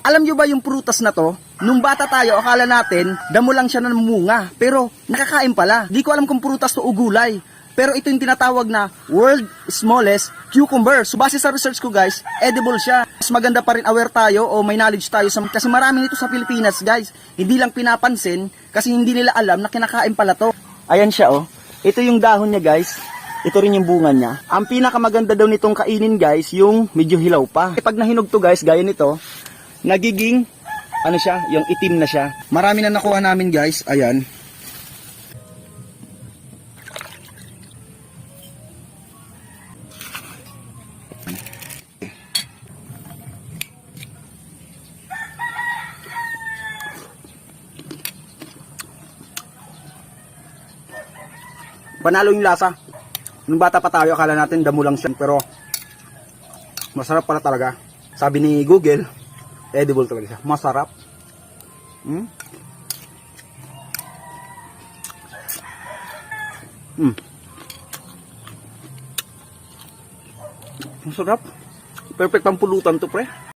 Alam nyo ba yung prutas na to? Nung bata tayo, akala natin, damo lang siya na namunga. Pero, nakakain pala. Di ko alam kung prutas to o gulay. Pero ito yung tinatawag na world smallest cucumber. So base sa research ko guys, edible siya. Mas maganda pa rin aware tayo o may knowledge tayo sa, kasi marami nito sa Pilipinas guys. Hindi lang pinapansin kasi hindi nila alam na kinakain pala to. Ayan siya oh. Ito yung dahon niya guys. Ito rin yung bunga niya. Ang pinakamaganda daw nitong kainin guys, yung medyo hilaw pa. Eh, pag nahinog to guys, gaya nito, nagiging ano siya, yung itim na siya. Marami na nakuha namin guys. Ayan. Panalo yung lasa. Nung bata pa tayo, akala natin damo lang siya. Pero, masarap pala talaga. Sabi ni Google, edible talaga siya. Masarap. Hmm? Hmm. Masarap. Perfect pang pulutan to, pre.